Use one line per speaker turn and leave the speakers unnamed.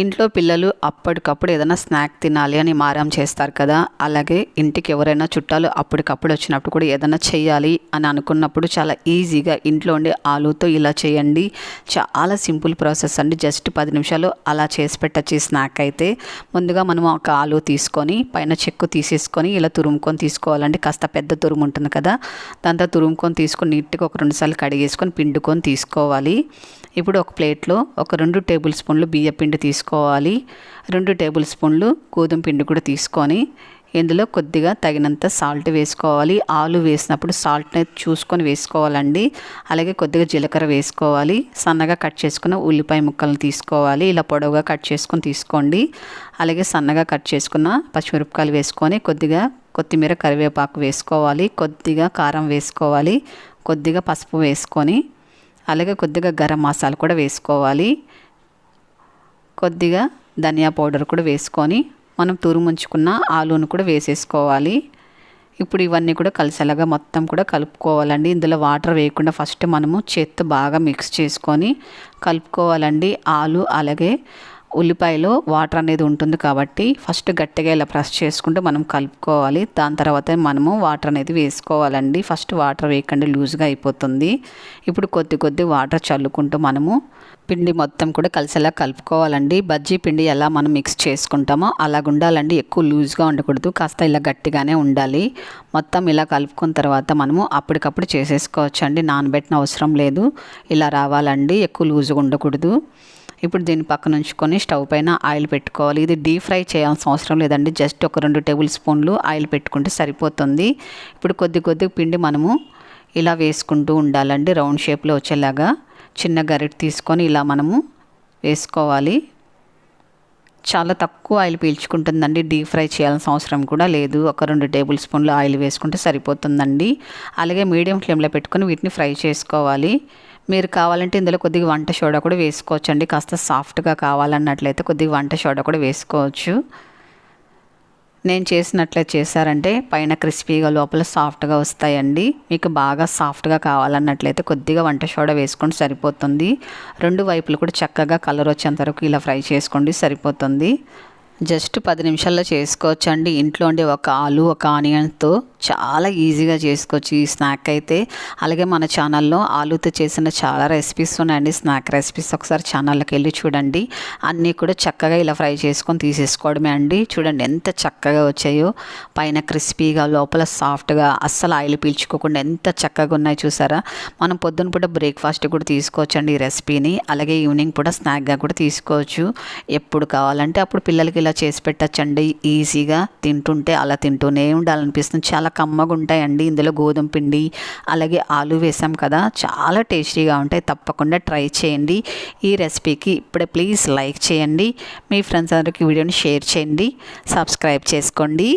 ఇంట్లో పిల్లలు అప్పటికప్పుడు ఏదైనా స్నాక్ తినాలి అని మారం చేస్తారు కదా. అలాగే ఇంటికి ఎవరైనా చుట్టాలు అప్పటికప్పుడు వచ్చినప్పుడు కూడా ఏదైనా చేయాలి అని అనుకున్నప్పుడు చాలా ఈజీగా ఇంట్లో ఉండే ఆలుతో ఇలా చేయండి. చాలా సింపుల్ ప్రాసెస్ అండి. జస్ట్ పది నిమిషాలు అలా చేసి పెట్టచ్చు స్నాక్ అయితే. ముందుగా మనం ఒక ఆలు తీసుకొని పైన చెక్కు తీసేసుకొని ఇలా తురుముకొని తీసుకోవాలండి. కాస్త పెద్ద తురుము ఉంటుంది కదా. దాంతో తురుముకొని తీసుకొని నీట్గా ఒక రెండు సార్లు కడిగేసుకొని పిండుకొని తీసుకోవాలి. ఇప్పుడు ఒక ప్లేట్లో ఒక రెండు టేబుల్ స్పూన్లు బియ్య పిండి తీసుకొని తీసుకోవాలి రెండు టేబుల్ స్పూన్లు గోధుమ పిండి కూడా తీసుకొని ఇందులో కొద్దిగా తగినంత సాల్ట్ వేసుకోవాలి. ఆలు వేసినప్పుడు సాల్ట్ని చూసుకొని వేసుకోవాలండి. అలాగే కొద్దిగా జీలకర్ర వేసుకోవాలి. సన్నగా కట్ చేసుకున్న ఉల్లిపాయ ముక్కలను తీసుకోవాలి. ఇలా పొడవుగా కట్ చేసుకొని తీసుకోండి. అలాగే సన్నగా కట్ చేసుకున్న పచ్చిమిరపకాయలు వేసుకొని కొద్దిగా కొత్తిమీర కరివేపాకు వేసుకోవాలి. కొద్దిగా కారం వేసుకోవాలి. కొద్దిగా పసుపు వేసుకొని అలాగే కొద్దిగా గరం మసాలా కూడా వేసుకోవాలి. కొద్దిగా ధనియా పౌడర్ కూడా వేసుకొని మనం తురుముంచుకున్న ఆలూను కూడా వేసేసుకోవాలి. ఇప్పుడు ఇవన్నీ కూడా కలిసేలాగా మొత్తం కూడా కలుపుకోవాలండి. ఇందులో వాటర్ వేయకుండా ఫస్ట్ మనము చేత్తో బాగా మిక్స్ చేసుకొని కలుపుకోవాలండి. ఆలు అలాగే ఉల్లిపాయలో వాటర్ అనేది ఉంటుంది కాబట్టి ఫస్ట్ గట్టిగా ఇలా ప్రెస్ చేసుకుంటూ మనం కలుపుకోవాలి. దాని తర్వాత మనము వాటర్ అనేది వేసుకోవాలండి. ఫస్ట్ వాటర్ వేయకండి లూజ్గా అయిపోతుంది. ఇప్పుడు కొద్ది కొద్ది వాటర్ చల్లుకుంటూ మనము పిండి మొత్తం కూడా కలిసేలా కలుపుకోవాలండి. బజ్జీ పిండి ఎలా మనం మిక్స్ చేసుకుంటామో అలాగ ఉండాలండి. ఎక్కువ లూజ్గా ఉండకూడదు కాస్త ఇలా గట్టిగానే ఉండాలి. మొత్తం ఇలా కలుపుకున్న తర్వాత మనము అప్పటికప్పుడు చేసేసుకోవచ్చు అండి నానబెట్టిన అవసరం లేదు. ఇలా రావాలండి. ఎక్కువ లూజ్గా ఉండకూడదు. ఇప్పుడు దీన్ని పక్కన ఉంచుకొని స్టవ్ పైన ఆయిల్ పెట్టుకోవాలి. ఇది డీప్ ఫ్రై చేయాల్సిన అవసరం లేదండి. జస్ట్ ఒక రెండు టేబుల్ స్పూన్లు ఆయిల్ పెట్టుకుంటే సరిపోతుంది. ఇప్పుడు కొద్ది కొద్ది పిండి మనము ఇలా వేసుకుంటూ ఉండాలండి. రౌండ్ షేప్లో వచ్చేలాగా చిన్న గరిట తీసుకొని ఇలా మనము వేసుకోవాలి. చాలా తక్కువ ఆయిల్ పీల్చుకుంటుందండి. డీప్ ఫ్రై చేయాల్సిన అవసరం కూడా లేదు. ఒక రెండు టేబుల్ స్పూన్లు ఆయిల్ వేసుకుంటే సరిపోతుందండి. అలాగే మీడియం ఫ్లేమ్లో పెట్టుకొని వీటిని ఫ్రై చేసుకోవాలి. మీరు కావాలంటే ఇందులో కొద్దిగా వంట సోడా కూడా వేసుకోవచ్చండి. కాస్త సాఫ్ట్గా కావాలన్నట్లయితే కొద్దిగా వంట సోడా కూడా వేసుకోవచ్చు. నేను చేసినట్లే చేశారంటే పైన క్రిస్పీగా లోపల సాఫ్ట్గా వస్తాయండి. మీకు బాగా సాఫ్ట్గా కావాలన్నట్లయితే కొద్దిగా వంట సోడా వేసుకొని సరిపోతుంది. రెండు వైపులు కూడా చక్కగా కలర్ వచ్చేంత వరకు ఇలా ఫ్రై చేసుకోండి సరిపోతుంది. జస్ట్ పది నిమిషాల్లో చేసుకోవచ్చు అండి ఇంట్లో ఉండే ఒక ఆలు ఒక ఆనియన్తో చాలా ఈజీగా చేసుకోవచ్చు ఈ స్నాక్ అయితే. అలాగే మన ఛానల్లో ఆలూతో చేసిన చాలా రెసిపీస్ ఉన్నాయండి. స్నాక్ రెసిపీస్ ఒకసారి ఛానల్కి వెళ్ళి చూడండి. అన్నీ కూడా చక్కగా ఇలా ఫ్రై చేసుకొని తీసేసుకోవడమే అండి. చూడండి ఎంత చక్కగా వచ్చాయో. పైన క్రిస్పీగా లోపల సాఫ్ట్గా అస్సలు ఆయిల్ పీల్చుకోకుండా ఎంత చక్కగా ఉన్నాయి చూసారా. మనం పొద్దున పూట బ్రేక్ఫాస్ట్ కూడా తీసుకోవచ్చు అండి ఈ రెసిపీని అలాగే ఈవినింగ్ కూడా స్నాక్గా కూడా తీసుకోవచ్చు. ఎప్పుడు కావాలంటే అప్పుడు పిల్లలకి ఇలా చేసి పెట్టచ్చండి. ఈజీగా తింటుంటే అలా తింటూనే ఉండాలనిపిస్తుంది. చాలా కమ్మగుంటాయండి. ఇందులో గోధుమ పిండి అలాగే ఆలు వేసాం కదా. చాలా టేస్టీగా ఉంటాయి. తప్పకుండా ట్రై చేయండి. ఈ రెసిపీకి ఇప్పుడే ప్లీజ్ లైక్ చేయండి. మీ ఫ్రెండ్స్ అందరికి వీడియోని షేర్ చేయండి. సబ్స్క్రైబ్ చేసుకోండి.